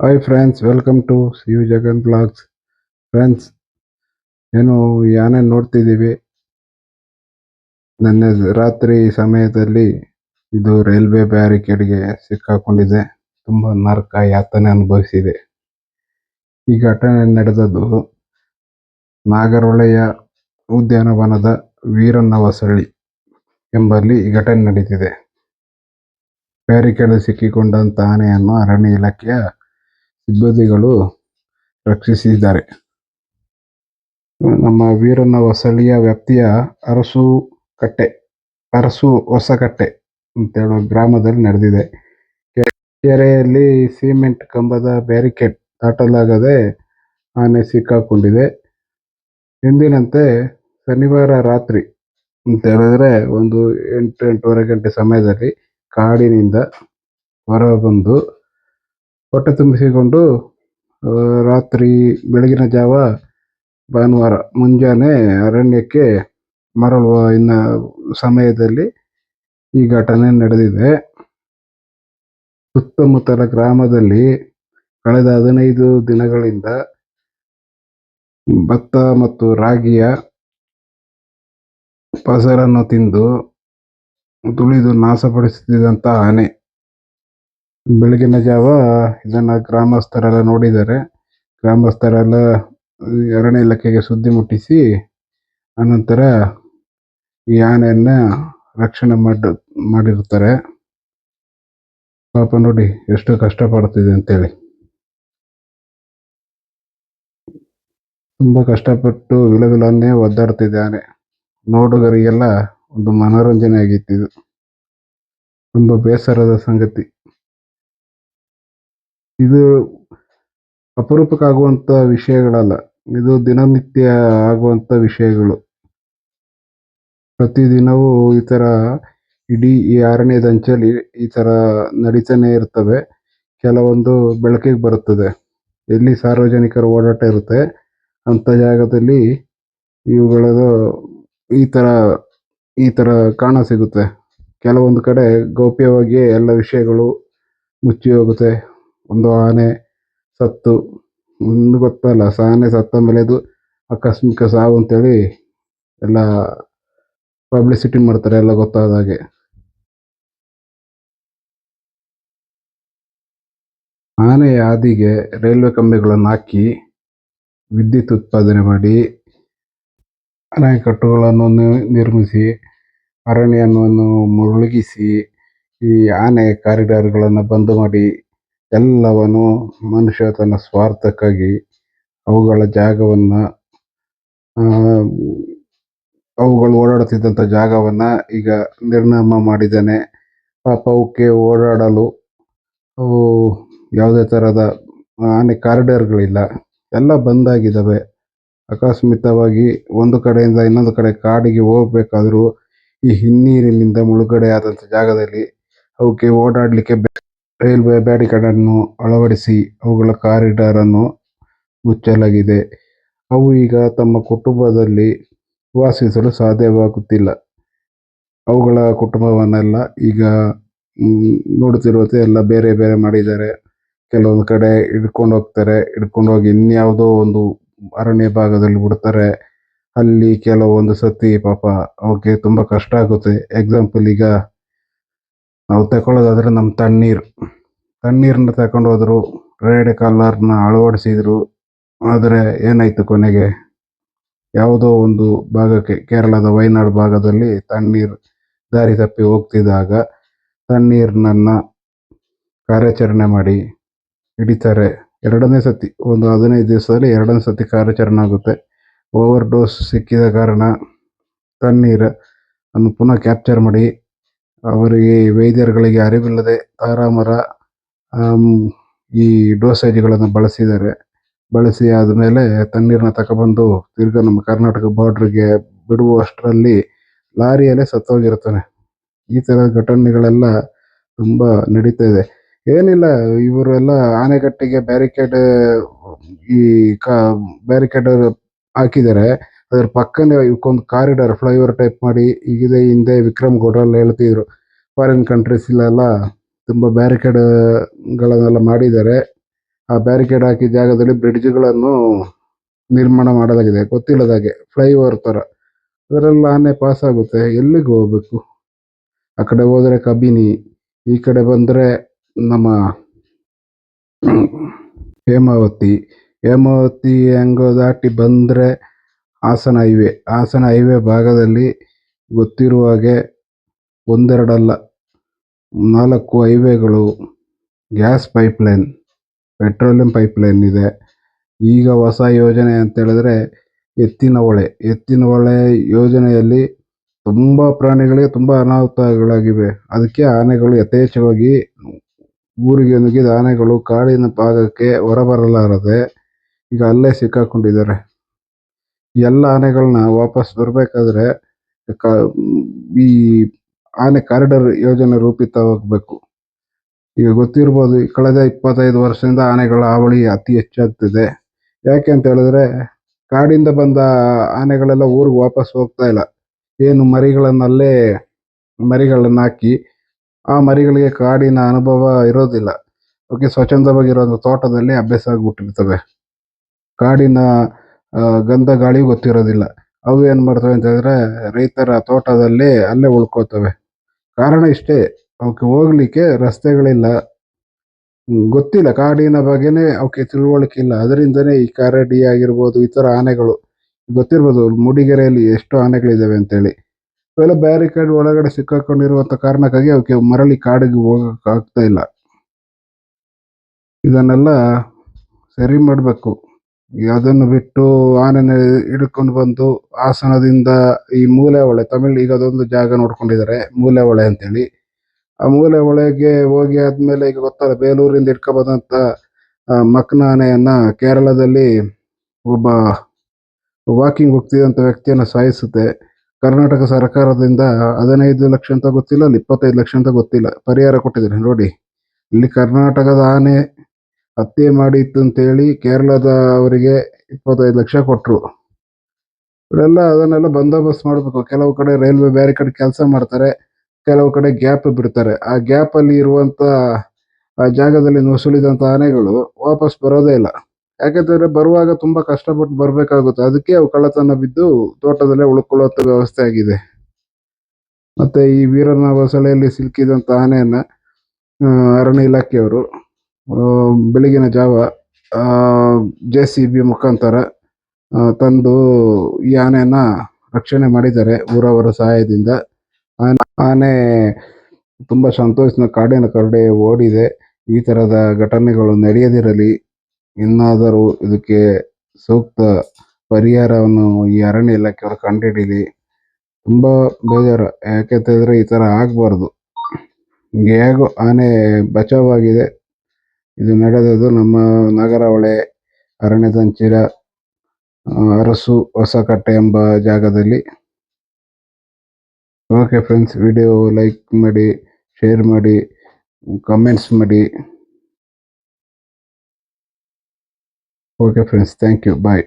Hi friends welcome to you Jagan blogs friends ಏನು ಯಾನೆ ನೋಡ್ತಿದ್ದೀವಿ. ನನ್ನ ರಾತ್ರಿ ಸಮಯದಲ್ಲಿ ಇದು ರೈಲ್ವೆ ಬ್ಯಾರಿಕೇಡ್ಗೆ ಸಿಕ್ಕಾಕೊಂಡಿದೆ. ತುಂಬ ನರಕ ಯಾತನೆ ಅನುಭವಿಸಿದೆ. ಈ ಘಟನೆ ನಡೆದದ್ದು ನಾಗರಹೊಳೆಯ ಉದ್ಯಾನವನದ ವೀರಣ್ಣವಸಳ್ಳಿ ಎಂಬಲ್ಲಿ ಈ ಘಟನೆ ನಡೀತಿದೆ. ಬ್ಯಾರಿಕೇಡ್ ಸಿಕ್ಕಿಕೊಂಡಂತ ಆನೆಯನ್ನು ಅರಣ್ಯ ಇಲಾಖೆಯ ಸಿಬ್ಬಂದಿಗಳು ರಕ್ಷಿಸಿದ್ದಾರೆ. ನಮ್ಮ ವೀರನ ಹೊಸಳ್ಳಿಯ ವ್ಯಾಪ್ತಿಯ ಅರಸು ಕಟ್ಟೆ, ಅರಸು ಹೊಸಕಟ್ಟೆ ಅಂತ ಹೇಳೋ ಗ್ರಾಮದಲ್ಲಿ ನಡೆದಿದೆ. ಕೆರೆಯಲ್ಲಿ ಸಿಮೆಂಟ್ ಕಂಬದ ಬ್ಯಾರಿಕೇಡ್ ದಾಟಲಾಗದೆ ಆನೆ ಸಿಕ್ಕಾಕೊಂಡಿದೆ. ಎಂದಿನಂತೆ ಶನಿವಾರ ರಾತ್ರಿ ಅಂತ ಹೇಳಿದ್ರೆ ಒಂದು ಎಂಟು ಎಂಟೂವರೆ ಗಂಟೆ ಸಮಯದಲ್ಲಿ ಕಾಡಿನಿಂದ ಹೊರಬಂದು ಹೊಟ್ಟೆ ತುಂಬಿಸಿಕೊಂಡು ರಾತ್ರಿ ಬೆಳಗಿನ ಜಾವ ಭಾನುವಾರ ಮುಂಜಾನೆ ಅರಣ್ಯಕ್ಕೆ ಮರಳುವ ಇನ್ನ ಸಮಯದಲ್ಲಿ ಈ ಘಟನೆ ನಡೆದಿದೆ. ಸುತ್ತಮುತ್ತಲ ಗ್ರಾಮದಲ್ಲಿ ಕಳೆದ ಹದಿನೈದು ದಿನಗಳಿಂದ ಭತ್ತ ಮತ್ತು ರಾಗಿಯ ಫಸಲನ್ನು ತಿಂದು, ತುಳಿದು ನಾಶಪಡಿಸುತ್ತಿದ್ದಂಥ ಆನೆ. ಬೆಳಗಿನ ಜಾವ ಇದನ್ನ ಗ್ರಾಮಸ್ಥರೆಲ್ಲ ನೋಡಿದ್ದಾರೆ. ಗ್ರಾಮಸ್ಥರೆಲ್ಲ ಅರಣ್ಯ ಇಲಾಖೆಗೆ ಸುದ್ದಿ ಮುಟ್ಟಿಸಿ, ಅನಂತರ ಈ ಆನೆಯನ್ನ ರಕ್ಷಣೆ ಮಾಡಿ, ಮಾಡಿರ್ತಾರೆ. ಪಾಪ ನೋಡಿ ಎಷ್ಟು ಕಷ್ಟ ಪಡ್ತಿದೆ ಅಂತೇಳಿ. ತುಂಬಾ ಕಷ್ಟಪಟ್ಟು ವಿಲವಿಲನ್ನೇ ಒದ್ದಾಡ್ತಿದೆ ಆನೆ. ನೋಡುಗರಿಗೆಲ್ಲ ಒಂದು ಮನೋರಂಜನೆ ಆಗಿತ್ತು ಇದು. ತುಂಬಾ ಬೇಸರದ ಸಂಗತಿ. ಇದು ಅಪರೂಪಕ್ಕಾಗುವಂತ ವಿಷಯಗಳಲ್ಲ. ಇದು ದಿನನಿತ್ಯ ಆಗುವಂತ ವಿಷಯಗಳು. ಪ್ರತಿದಿನವೂ ಈ ತರ ಇಡೀ ಈ ಆರನೇ ದಂಚಲ್ಲಿ ಈ ತರ ನಡೀತಾನೆ ಇರ್ತವೆ. ಕೆಲವೊಂದು ಬೆಳಕಿಗೆ ಬರುತ್ತದೆ. ಎಲ್ಲಿ ಸಾರ್ವಜನಿಕರ ಓಡಾಟ ಇರುತ್ತೆ ಅಂತ ಜಾಗದಲ್ಲಿ ಇವುಗಳದು ಈ ತರ ಈ ತರ ಕಾಣ ಸಿಗುತ್ತೆ. ಕೆಲವೊಂದು ಕಡೆ ಗೌಪ್ಯವಾಗಿ ಎಲ್ಲ ವಿಷಯಗಳು ಮುಚ್ಚಿ ಹೋಗುತ್ತೆ. ಒಂದು ಆನೆ ಸತ್ತು, ಒಂದು ಗೊತ್ತಲ್ಲ ಸ ಆನೆ ಸತ್ತ ಮೇಲೆ ಅದು ಆಕಸ್ಮಿಕ ಸಾವು ಅಂತೇಳಿ ಎಲ್ಲ ಪಬ್ಲಿಸಿಟಿ ಮಾಡ್ತಾರೆ, ಎಲ್ಲ ಗೊತ್ತಾದ ಹಾಗೆ. ಆನೆಯ ಹಾದಿಗೆ ರೈಲ್ವೆ ಕಂಬಿಗಳನ್ನು ಹಾಕಿ ವಿದ್ಯುತ್ ಉತ್ಪಾದನೆ ಮಾಡಿ ಅಣೆಕಟ್ಟುಗಳನ್ನು ನಿರ್ಮಿಸಿ, ಅರಣ್ಯವನ್ನು ಮುಳುಗಿಸಿ ಈ ಆನೆ ಕಾರಿಡಾರ್ಗಳನ್ನು ಬಂದ್ ಮಾಡಿ ಎಲ್ಲವನ್ನು ಮನುಷ್ಯ ತನ್ನ ಸ್ವಾರ್ಥಕ್ಕಾಗಿ ಅವುಗಳ ಜಾಗವನ್ನ ಅವುಗಳು ಓಡಾಡುತ್ತಿದ್ದಂಥ ಜಾಗವನ್ನ ಈಗ ನಿರ್ನಾಮ ಮಾಡಿದ್ದಾನೆ. ಪಾಪ ಅವಕ್ಕೆ ಓಡಾಡಲು ಯಾವುದೇ ತರಹದ ಆನೆ ಕಾರಿಡಾರ್ಗಳಿಲ್ಲ. ಎಲ್ಲ ಬಂದಾಗಿದ್ದಾವೆ. ಆಕಸ್ಮಿತವಾಗಿ ಒಂದು ಕಡೆಯಿಂದ ಇನ್ನೊಂದು ಕಡೆ ಕಾಡಿಗೆ ಹೋಗಬೇಕಾದರೂ ಈ ಹಿನ್ನೀರಿನಿಂದ ಮುಳುಗಡೆ ಆದಂಥ ಜಾಗದಲ್ಲಿ ಅವಕ್ಕೆ ಓಡಾಡ್ಲಿಕ್ಕೆ ರೈಲ್ವೆ ಬ್ಯಾರಿಕೇಡ್ ಅನ್ನು ಅಳವಡಿಸಿ ಅವುಗಳ ಕಾರಿಡಾರ್ ಅನ್ನು ಮುಚ್ಚಲಾಗಿದೆ. ಅವು ಈಗ ತಮ್ಮ ಕುಟುಂಬದಲ್ಲಿ ವಾಸಿಸಲು ಸಾಧ್ಯವಾಗುತ್ತಿಲ್ಲ. ಅವುಗಳ ಕುಟುಂಬವನ್ನೆಲ್ಲ ಈಗ ನೋಡುತ್ತಿರುವಂತೆ ಎಲ್ಲ ಬೇರೆ ಬೇರೆ ಮಾಡಿದ್ದಾರೆ. ಕೆಲವೊಂದು ಕಡೆ ಹಿಡ್ಕೊಂಡು ಹೋಗ್ತಾರೆ, ಹಿಡ್ಕೊಂಡು ಹೋಗಿ ಇನ್ಯಾವುದೋ ಒಂದು ಅರಣ್ಯ ಭಾಗದಲ್ಲಿ ಬಿಡ್ತಾರೆ. ಅಲ್ಲಿ ಕೆಲವೊಂದು ಸತಿ ಪಾಪ ಅವಕ್ಕೆ ತುಂಬಾ ಕಷ್ಟ ಆಗುತ್ತೆ. ಎಕ್ಸಾಂಪಲ್ ಈಗ ನಾವು ತಗೊಳ್ಳೋದಾದ್ರೆ ನಮ್ಮ ತಣ್ಣೀರು. ತಣ್ಣೀರನ್ನ ತಗೊಂಡು ಹೋದ್ರು ರೆಡ್ ಕಲರ್ನ ಅಳವಡಿಸಿದ್ರು. ಆದರೆ ಏನಾಯಿತು ಕೊನೆಗೆ? ಯಾವುದೋ ಒಂದು ಭಾಗಕ್ಕೆ, ಕೇರಳದ ವಯನಾಡು ಭಾಗದಲ್ಲಿ ತಣ್ಣೀರು ದಾರಿ ತಪ್ಪಿ ಹೋಗ್ತಿದ್ದಾಗ ತಣ್ಣೀರನ್ನ ಕಾರ್ಯಾಚರಣೆ ಮಾಡಿ ಹಿಡಿತಾರೆ. ಎರಡನೇ ಸತಿ, ಒಂದು ಹದಿನೈದು ದಿವಸದಲ್ಲಿ ಎರಡನೇ ಸತಿ ಕಾರ್ಯಾಚರಣೆ ಆಗುತ್ತೆ. ಓವರ್ ಡೋಸ್ ಸಿಕ್ಕಿದ ಕಾರಣ ತಣ್ಣೀರು ಅನ್ನು ಪುನಃ ಕ್ಯಾಪ್ಚರ್ ಮಾಡಿ ಅವರಿಗೆ ವೈದ್ಯರುಗಳಿಗೆ ಅರಿವಿಲ್ಲದೆ ತಾರಾಮರ ಈ ಡೋಸೇಜ್ಗಳನ್ನು ಬಳಸಿದ್ದಾರೆ. ಬಳಸಿ ಆದಮೇಲೆ ತಣ್ಣೀರನ್ನ ತಗೊಬಂದು ತಿರ್ಗಾ ನಮ್ಮ ಕರ್ನಾಟಕ ಬಾರ್ಡ್ರಿಗೆ ಬಿಡುವಷ್ಟರಲ್ಲಿ ಲಾರಿಯಲ್ಲೇ ಸತ್ತೋಗಿರ್ತಾನೆ. ಈ ಥರ ಘಟನೆಗಳೆಲ್ಲ ತುಂಬಾ ನಡೀತಾ ಇದೆ. ಏನಿಲ್ಲ, ಇವರೆಲ್ಲ ಆನೆಗಟ್ಟಿಗೆ ಬ್ಯಾರಿಕೇಡ್ ಈ ಬ್ಯಾರಿಕೇಡ್ ಹಾಕಿದ್ದಾರೆ. ಅದ್ರ ಪಕ್ಕನೆ ಇವಕ್ಕೊಂದು ಕಾರಿಡಾರ್ ಫ್ಲೈಓವರ್ ಟೈಪ್ ಮಾಡಿ ಇದೆ ಹಿಂದೆ ವಿಕ್ರಮ್ ಗೌಡ್ರೆಲ್ಲ ಹೇಳ್ತಿದ್ರು. ಫಾರಿನ್ ಕಂಟ್ರೀಸ್ ತುಂಬ ತುಂಬಾ ಬ್ಯಾರಿಕೇಡ್ ಗಳನ್ನೆಲ್ಲ ಮಾಡಿದ್ದಾರೆ. ಆ ಬ್ಯಾರಿಕೇಡ್ ಹಾಕಿ ಜಾಗದಲ್ಲಿ ಬ್ರಿಡ್ಜ್ಗಳನ್ನು ನಿರ್ಮಾಣ ಮಾಡಲಾಗಿದೆ. ಗೊತ್ತಿಲ್ಲದ ಹಾಗೆ, ಫ್ಲೈಓವರ್ ತರ. ಅದರಲ್ಲಿ ಆನೆ ಪಾಸ್ ಆಗುತ್ತೆ. ಎಲ್ಲಿಗೆ ಹೋಗ್ಬೇಕು? ಆ ಕಡೆ ಹೋದ್ರೆ ಕಬಿನಿ, ಈ ಕಡೆ ಬಂದ್ರೆ ನಮ್ಮ ಹೇಮಾವತಿ. ಹೇಮಾವತಿ ಹೆಂಗೋ ದಾಟಿ ಬಂದ್ರೆ ಹಾಸನ ಹೈವೇ ಹಾಸನ ಹೈವೇ ಭಾಗದಲ್ಲಿ ಗೊತ್ತಿರುವ ಹಾಗೆ ಒಂದೆರಡಲ್ಲ. ನಾಲ್ಕು ಹೈವೇಗಳು, ಗ್ಯಾಸ್ ಪೈಪ್ಲೈನ್, ಪೆಟ್ರೋಲಿಯಂ ಪೈಪ್ಲೈನ್ ಇದೆ. ಈಗ ಹೊಸ ಯೋಜನೆ ಅಂತ ಹೇಳಿದ್ರೆ ಎತ್ತಿನ ಹೊಳೆ. ಎತ್ತಿನ ಹೊಳೆ ಯೋಜನೆಯಲ್ಲಿ ತುಂಬ ಪ್ರಾಣಿಗಳಿಗೆ ತುಂಬ ಅನಾಹುತಗಳಾಗಿವೆ. ಅದಕ್ಕೆ ಆನೆಗಳು ಯಥೇಚ್ಛವಾಗಿ ಊರಿಗೆ ನುಗ್ಗಿದ ಆನೆಗಳು ಕಾಡಿನ ಭಾಗಕ್ಕೆ ಹೊರಬರಲಾರದೆ ಈಗ ಅಲ್ಲೇ ಸಿಕ್ಕಾಕೊಂಡಿದ್ದಾರೆ. ಎಲ್ಲ ಆನೆಗಳನ್ನ ವಾಪಸ್ ಬರಬೇಕಾದ್ರೆ ಈ ಆನೆ ಕಾರಿಡಾರ್ ಯೋಜನೆ ರೂಪಿತವಾಗಬೇಕು. ಈಗ ಗೊತ್ತಿರ್ಬೋದು, ಈ ಕಳೆದ ಇಪ್ಪತ್ತೈದು ವರ್ಷದಿಂದ ಆನೆಗಳ ಹಾವಳಿ ಅತಿ ಹೆಚ್ಚಾಗ್ತಿದೆ. ಯಾಕೆ ಅಂತ ಹೇಳಿದ್ರೆ, ಕಾಡಿಂದ ಬಂದ ಆನೆಗಳೆಲ್ಲ ಊರಿಗೆ ವಾಪಸ್ ಹೋಗ್ತಾ ಇಲ್ಲ. ಏನು ಮರಿಗಳನ್ನಲ್ಲೇ ಮರಿಗಳನ್ನ ಹಾಕಿ, ಆ ಮರಿಗಳಿಗೆ ಕಾಡಿನ ಅನುಭವ ಇರೋದಿಲ್ಲ. ಅವಕ್ಕೆ ಸ್ವಚ್ಛಂದವಾಗಿರೋ ತೋಟದಲ್ಲಿ ಅಭ್ಯಾಸ ಆಗ್ಬಿಟ್ಟಿರ್ತವೆ. ಕಾಡಿನ ಗಂಧ ಗಾಳಿ ಗೊತ್ತಿರೋದಿಲ್ಲ. ಅವು ಏನ್ ಮಾಡ್ತವೆ ಅಂತ ಹೇಳಿದ್ರೆ ರೈತರ ತೋಟದಲ್ಲಿ ಅಲ್ಲೇ ಉಳ್ಕೋತವೆ. ಕಾರಣ ಇಷ್ಟೇ, ಅವಕ್ಕೆ ಹೋಗ್ಲಿಕ್ಕೆ ರಸ್ತೆಗಳಿಲ್ಲ. ಗೊತ್ತಿಲ್ಲ, ಕಾಡಿನ ಬಗ್ಗೆನೇ ಅವಕ್ಕೆ ತಿಳುವಳಿಕೆ ಇಲ್ಲ. ಅದರಿಂದನೇ ಈ ಕಾರಡಿ ಆಗಿರ್ಬೋದು, ಈ ತರ ಆನೆಗಳು, ಗೊತ್ತಿರ್ಬೋದು ಮೂಡಿಗೆರೆಯಲ್ಲಿ ಎಷ್ಟು ಆನೆಗಳಿದಾವೆ ಅಂತೇಳಿ. ಇವೆಲ್ಲ ಬ್ಯಾರಿಕೇಡ್ ಒಳಗಡೆ ಸಿಕ್ಕಾಕೊಂಡಿರುವಂತ ಕಾರಣಕ್ಕಾಗಿ ಅವಕ್ಕೆ ಮರಳಿ ಕಾಡಿಗೆ ಹೋಗಕ್ ಆಗ್ತಾ ಇಲ್ಲ. ಇದನ್ನೆಲ್ಲ ಸರಿ ಮಾಡ್ಬೇಕು. ಅದನ್ನು ಬಿಟ್ಟು ಆನೆನ ಹಿಡ್ಕೊಂಡು ಬಂದು ಹಾಸನದಿಂದ ಈ ಮೂಲೆ ಹೊಳೆ ತಮಿಳ್ ಈಗ ಅದೊಂದು ಜಾಗ ನೋಡ್ಕೊಂಡಿದ್ದಾರೆ ಮೂಲೆ ಹೊಳೆ ಅಂತೇಳಿ. ಆ ಮೂಲೆ ಹೊಳೆಗೆ ಹೋಗಿ ಆದ್ಮೇಲೆ ಈಗ ಗೊತ್ತಲ್ಲ ಬೇಲೂರಿಂದ ಹಿಡ್ಕೊ ಬಂದಂತ ಆ, ಮಕ್ನ ಆನೆಯನ್ನ ಕೇರಳದಲ್ಲಿ ಒಬ್ಬ ವಾಕಿಂಗ್ ಹೋಗ್ತಿದ್ದಂತ ವ್ಯಕ್ತಿಯನ್ನ ಸಾಯಿಸುತ್ತೆ. ಕರ್ನಾಟಕ ಸರ್ಕಾರದಿಂದ ಹದಿನೈದು ಲಕ್ಷ ಅಂತ ಗೊತ್ತಿಲ್ಲ ಅಲ್ಲಿ ಇಪ್ಪತ್ತೈದು ಲಕ್ಷ ಅಂತ ಗೊತ್ತಿಲ್ಲ. ಪರಿಹಾರ ಕೊಟ್ಟಿದ್ದಾರೆ ನೋಡಿ. ಇಲ್ಲಿ ಕರ್ನಾಟಕದ ಆನೆ ಹತ್ಯೆ ಮಾಡಿತ್ತು ಅಂತೇಳಿ ಕೇರಳದ ಅವರಿಗೆ ಇಪ್ಪತ್ತೈದು ಲಕ್ಷ ಕೊಟ್ರು. ಇವರೆಲ್ಲ ಅದನ್ನೆಲ್ಲ ಬಂದೋಬಸ್ತ್ ಮಾಡಬೇಕು. ಕೆಲವು ಕಡೆ ರೈಲ್ವೆ ಬೇರೆ ಕಡೆ ಕೆಲಸ ಮಾಡ್ತಾರೆ, ಕೆಲವು ಕಡೆ ಗ್ಯಾಪ್ ಬಿಡ್ತಾರೆ. ಆ ಗ್ಯಾಪ್ ಇರುವಂತ, ಆ ಜಾಗದಲ್ಲಿ ನುಸುಳಿದಂತ ಆನೆಗಳು ವಾಪಸ್ ಬರೋದೇ ಇಲ್ಲ. ಯಾಕಂತಂದ್ರೆ ಬರುವಾಗ ತುಂಬಾ ಕಷ್ಟಪಟ್ಟು ಬರಬೇಕಾಗುತ್ತೆ. ಅದಕ್ಕೆ ಅವು ಕಳ್ಳತನ ಬಿದ್ದು ತೋಟದಲ್ಲೇ ಉಳ್ಕೊಳ್ಳುವಂತ ವ್ಯವಸ್ಥೆ ಆಗಿದೆ. ಮತ್ತೆ ಈ ವೀರನ ಹೊಸಳೆಯಲ್ಲಿ ಸಿಲುಕಿದಂತ ಆನೆಯನ್ನ ಅರಣ್ಯ ಇಲಾಖೆಯವರು ಬೆಳಗಿನ ಜಾವ ಜೆ ಸಿ ಬಿ ಮುಖಾಂತರ ತಂದು ಈ ಆನೆನ ರಕ್ಷಣೆ ಮಾಡಿದ್ದಾರೆ ಊರವರ ಸಹಾಯದಿಂದ. ಆನೆ ಆನೆ ತುಂಬಾ ಸಂತೋಷದ ಕಾಡಿನ ಕರಡೆ ಓಡಿದೆ. ಈ ತರದ ಘಟನೆಗಳು ನಡೆಯದಿರಲಿ. ಇನ್ನಾದರೂ ಇದಕ್ಕೆ ಸೂಕ್ತ ಪರಿಹಾರವನ್ನು ಈ ಅರಣ್ಯ ಇಲಾಖೆಯವರು ಕಂಡುಹಿಡೀಲಿ ತುಂಬಾ ಬೇಜಾರು. ಯಾಕೆ ಹೇಳಿದ್ರೆ ಈ ತರ ಆಗಬಾರ್ದು. ಹೇಗೋ ಆನೆ ಬಚಾವಾಗಿದೆ ಇದು ನಡೆದದ್ದು ನಮ್ಮ ನಾಗರಹೊಳೆ ಅರಣ್ಯ ಸಂಚಿರ ಅರಸು ಹೊಸಕಟ್ಟೆ ಎಂಬ ಜಾಗದಲ್ಲಿ. ಓಕೆ ಫ್ರೆಂಡ್ಸ್ ವಿಡಿಯೋ ಲೈಕ್ ಮಾಡಿ ಶೇರ್ ಮಾಡಿ ಕಮೆಂಟ್ಸ್ ಮಾಡಿ. Okay friends thank you bye